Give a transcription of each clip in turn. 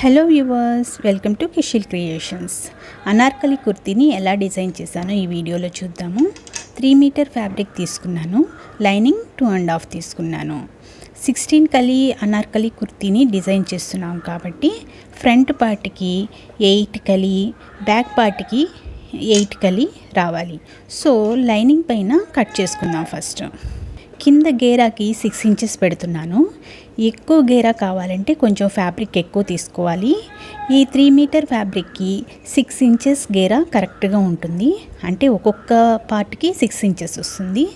Hello viewers welcome to Kishil creations Anarkali కుర్తీని ఎలా design చేశానో ఈ వీడియోలో చూద్దాము. త్రీ మీటర్ ఫ్యాబ్రిక్ తీసుకున్నాను. లైనింగ్ టూ అండ్ హాఫ్ తీసుకున్నాను. సిక్స్టీన్ కలి అనార్కలి కుర్తీని డిజైన్ చేస్తున్నాం కాబట్టి ఫ్రంట్ పార్ట్కి ఎయిట్ కలి బ్యాక్ పార్ట్కి ఎయిట్ కలి రావాలి. సో లైనింగ్ పైన కట్ చేసుకుందాం ఫస్ట్. కింద గేరాకి సిక్స్ ఇంచెస్ పెడుతున్నాను. ఎక్కువ గేరా కావాలంటే కొంచెం ఫ్యాబ్రిక్ ఎక్కువ తీసుకోవాలి. ఈ త్రీ మీటర్ ఫ్యాబ్రిక్కి సిక్స్ ఇంచెస్ గేరా కరెక్ట్గా ఉంటుంది. అంటే ఒక్కొక్క పార్ట్కి సిక్స్ ఇంచెస్ వస్తుంది.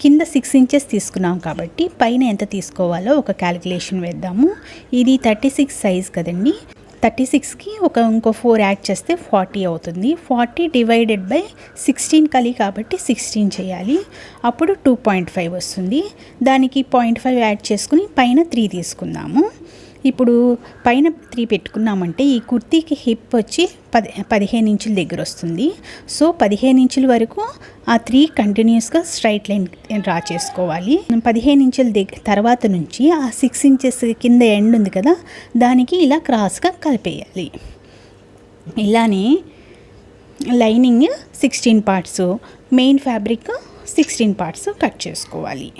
కింద సిక్స్ ఇంచెస్ తీసుకున్నాం కాబట్టి పైన ఎంత తీసుకోవాలో ఒక క్యాలిక్యులేషన్ వేద్దాము. ఇది థర్టీ సిక్స్ సైజ్ కదండి. థర్టీ సిక్స్కి ఒక ఇంకో ఫోర్ యాడ్ చేస్తే ఫార్టీ అవుతుంది. ఫార్టీ డివైడెడ్ బై సిక్స్టీన్ కలి కాబట్టి సిక్స్టీన్ చేయాలి. అప్పుడు టూ పాయింట్ ఫైవ్ వస్తుంది. దానికి పాయింట్ ఫైవ్ యాడ్ చేసుకుని పైన త్రీ తీసుకుందాము. ఇప్పుడు పైన త్రీ పెట్టుకున్నామంటే ఈ కుర్తీకి హిప్ వచ్చి పది పదిహేను ఇంచుల దగ్గర వస్తుంది. సో పదిహేను ఇంచుల వరకు ఆ త్రీ కంటిన్యూస్గా స్ట్రైట్ లైన్ డ్రా చేసుకోవాలి. పదిహేను ఇంచుల దగ్గర తర్వాత నుంచి ఆ సిక్స్ ఇంచెస్ కింద ఎండ్ ఉంది కదా దానికి ఇలా క్రాస్గా కలిపేయాలి. ఇలానే lining sixteen parts main fabric sixteen parts cut చేసుకోవాలి.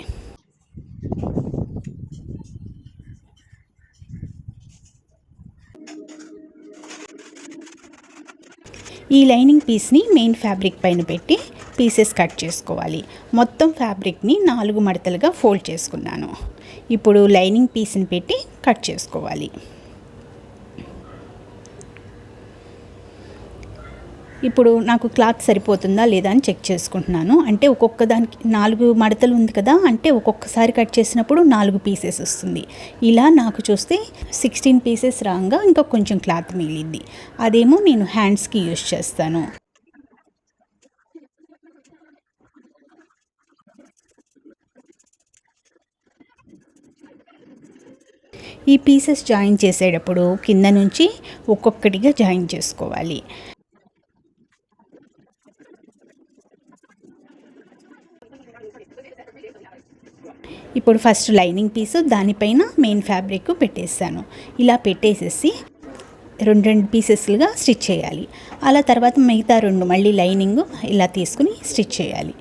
ఈ లైనింగ్ పీస్ని మెయిన్ ఫ్యాబ్రిక్ పైన పెట్టి పీసెస్ కట్ చేసుకోవాలి. మొత్తం ఫ్యాబ్రిక్ని నాలుగు మడతలుగా ఫోల్డ్ చేసుకున్నాను. ఇప్పుడు లైనింగ్ పీస్ని పెట్టి కట్ చేసుకోవాలి. ఇప్పుడు నాకు క్లాత్ సరిపోతుందా లేదా అని చెక్ చేసుకుంటున్నాను. అంటే ఒక్కొక్క దానికి నాలుగు మడతలు ఉంది కదా అంటే ఒక్కొక్కసారి కట్ చేసినప్పుడు నాలుగు పీసెస్ వస్తుంది. ఇలా నాకు చూస్తే సిక్స్టీన్ పీసెస్ రాగా ఇంకా కొంచెం క్లాత్ మిగిలింది. అదేమో నేను హ్యాండ్స్కి యూజ్ చేస్తాను. ఈ పీసెస్ జాయిన్ చేసేటప్పుడు కింద నుంచి ఒక్కొక్కటిగా జాయిన్ చేసుకోవాలి. ఇప్పుడు ఫస్ట్ లైనింగ్ పీసు దానిపైన మెయిన్ ఫ్యాబ్రిక్ పెట్టేసాను ఇలా పెట్టేసేసి రెండు రెండు పీసెస్లుగా స్టిచ్ చేయాలి. అలా తర్వాత మిగతా రెండు మళ్ళీ లైనింగ్ ఇలా తీసుకుని స్టిచ్ చేయాలి.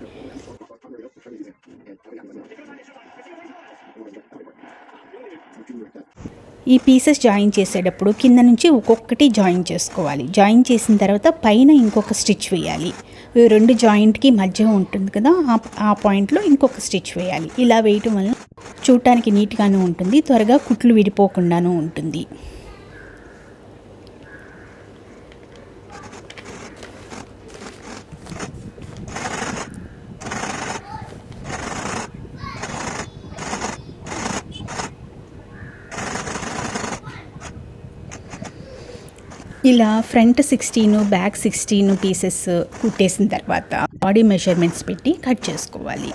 ఈ పీసెస్ జాయిన్ చేసేటప్పుడు కింద నుంచి ఒక్కొక్కటి జాయిన్ చేసుకోవాలి. జాయిన్ చేసిన తర్వాత పైన ఇంకొక స్టిచ్ వేయాలి. రెండు జాయింట్కి మధ్య ఉంటుంది కదా ఆ పాయింట్లో ఇంకొక స్టిచ్ వేయాలి. ఇలా వేయటం వల్ల చూడటానికి నీట్గానే ఉంటుంది త్వరగా కుట్లు విడిపోకుండాను ఉంటుంది. ఇలా front sixteen back sixteen pieces కుట్టేసిన తర్వాత బాడీ మెజర్మెంట్స్ పెట్టి కట్ చేసుకోవాలి.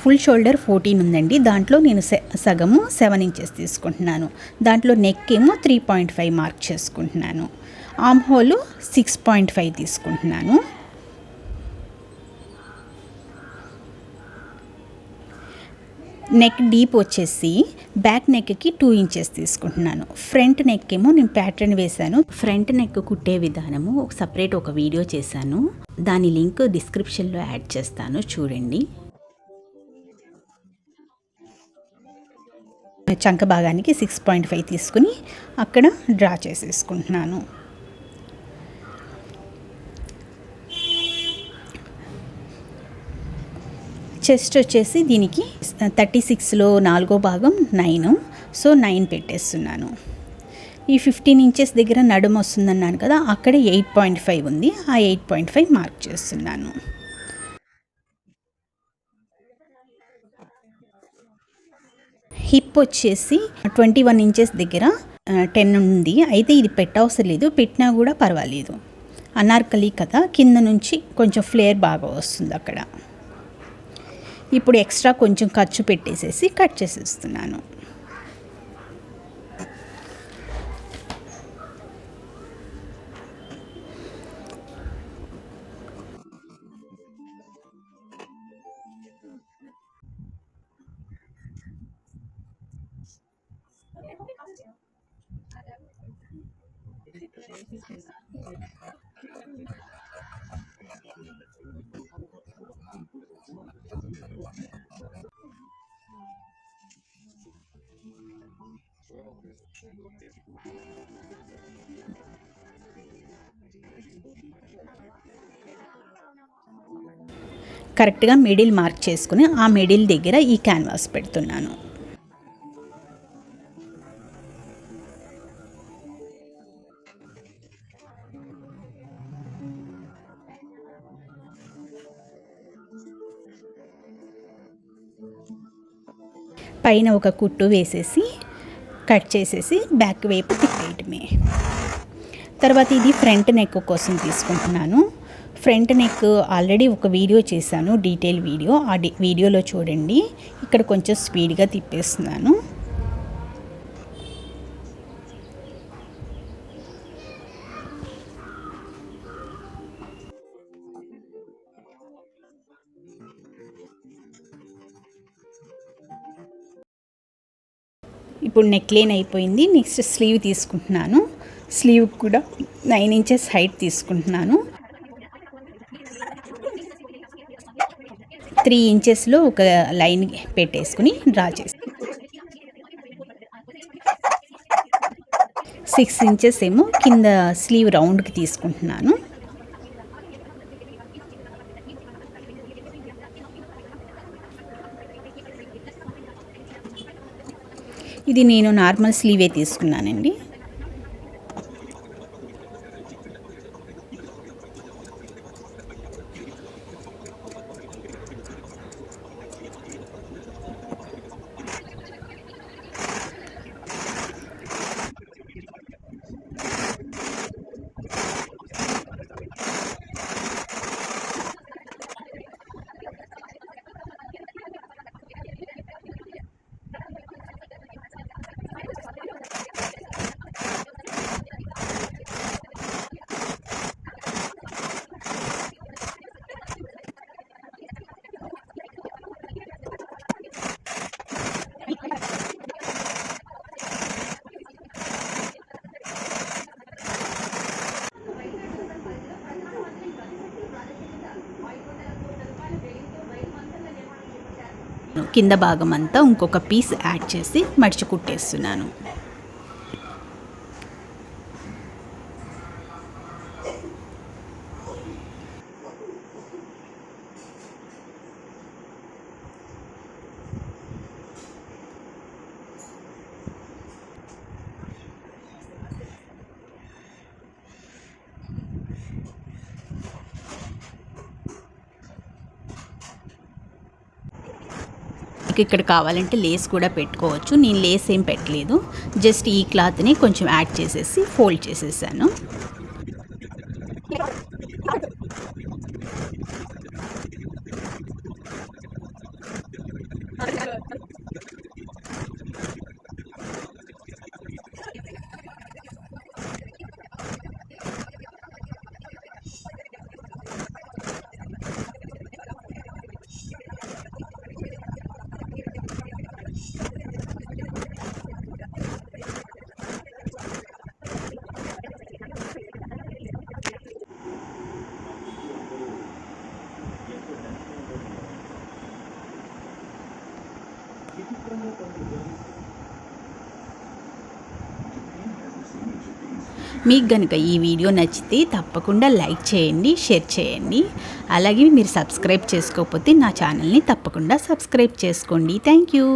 ఫుల్ షోల్డర్ ఫోర్టీన్ ఉందండి. దాంట్లో నేను సగము సెవెన్ ఇంచెస్ తీసుకుంటున్నాను. దాంట్లో నెక్ ఏమో త్రీ పాయింట్ ఫైవ్ మార్క్ చేసుకుంటున్నాను. ఆమ్ హోలు సిక్స్ పాయింట్ ఫైవ్ తీసుకుంటున్నాను. నెక్ డీప్ వచ్చేసి బ్యాక్ నెక్కి టూ ఇంచెస్ తీసుకుంటున్నాను. ఫ్రంట్ నెక్ ఏమో నేను ప్యాటర్న్ వేశాను. ఫ్రంట్ నెక్ కుట్టే విధానము ఒక సపరేట్ ఒక వీడియో చేశాను. దాని లింక్ డిస్క్రిప్షన్లో యాడ్ చేస్తాను చూడండి. చంక భాగానికి సిక్స్ పాయింట్ ఫైవ్ తీసుకుని అక్కడ డ్రా చేసేసుకుంటున్నాను. చెస్ట్ వచ్చేసి దీనికి థర్టీ సిక్స్లో నాలుగో భాగం నైన్. సో నైన్ పెట్టేస్తున్నాను. ఈ ఫిఫ్టీన్ ఇంచెస్ దగ్గర నడుము వస్తుందన్నాను కదా అక్కడ ఎయిట్ పాయింట్ ఫైవ్ ఉంది. ఆ ఎయిట్ పాయింట్ ఫైవ్ మార్క్ చేస్తున్నాను. హిప్ వచ్చేసి ట్వంటీ వన్ ఇంచెస్ దగ్గర టెన్ ఉంది. అయితే ఇది పెట్టవసరం లేదు. పెట్టినా కూడా పర్వాలేదు. అనార్కలి కదా కింద నుంచి కొంచెం ఫ్లేర్ బాగా వస్తుంది అక్కడ. ఇప్పుడు ఎక్స్ట్రా కొంచెం ఖర్చు పెట్టేసేసి కట్ చేసేస్తున్నాను. కరెక్ట్గా మిడిల్ మార్క్ చేసుకుని ఆ మిడిల్ దగ్గర ఈ క్యాన్వాస్ పెడుతున్నాను. పైన ఒక కుట్టు వేసేసి కట్ చేసేసి బ్యాక్ వైపు తిప్పేయటమే. తర్వాత ఇది ఫ్రంట్ నెక్ కోసం తీసుకుంటున్నాను. ఫ్రంట్ నెక్ ఆల్రెడీ ఒక వీడియో చేశాను డీటెయిల్ వీడియో. ఆ వీడియోలో చూడండి. ఇక్కడ కొంచెం స్పీడ్గా తిప్పేస్తున్నాను. ఇప్పుడు నెక్లైన్ అయిపోయింది. నెక్స్ట్ స్లీవ్ తీసుకుంటున్నాను. స్లీవ్ కూడా నైన్ ఇంచెస్ హైట్ తీసుకుంటున్నాను. త్రీ ఇంచెస్లో ఒక లైన్ పెట్టేసుకుని డ్రా చేసి సిక్స్ ఇంచెస్ ఏమో కింద స్లీవ్ రౌండ్కి తీసుకుంటున్నాను. ఇది నేను నార్మల్ స్లీవే తీసుకున్నానండి. కింద భాగం అంతా ఇంకొక పీస్ యాడ్ చేసి మడిచి కుట్టేస్తున్నాను ఇక్కడ కావాలంటే లేస్ కూడా పెట్టుకోవచ్చు. నేను లేస్ ఏం పెట్టలేదు. జస్ట్ ఈ క్లాత్ని కొంచెం యాడ్ చేసేసి ఫోల్డ్ చేసేసాను. మీకు కనుక ఈ వీడియో నచ్చితే తప్పకుండా లైక్ చేయండి షేర్ చేయండి. అలాగే మీరు సబ్స్క్రైబ్ చేసుకోకపోతే నా ఛానల్ని తప్పకుండా సబ్స్క్రైబ్ చేసుకోండి. Thank you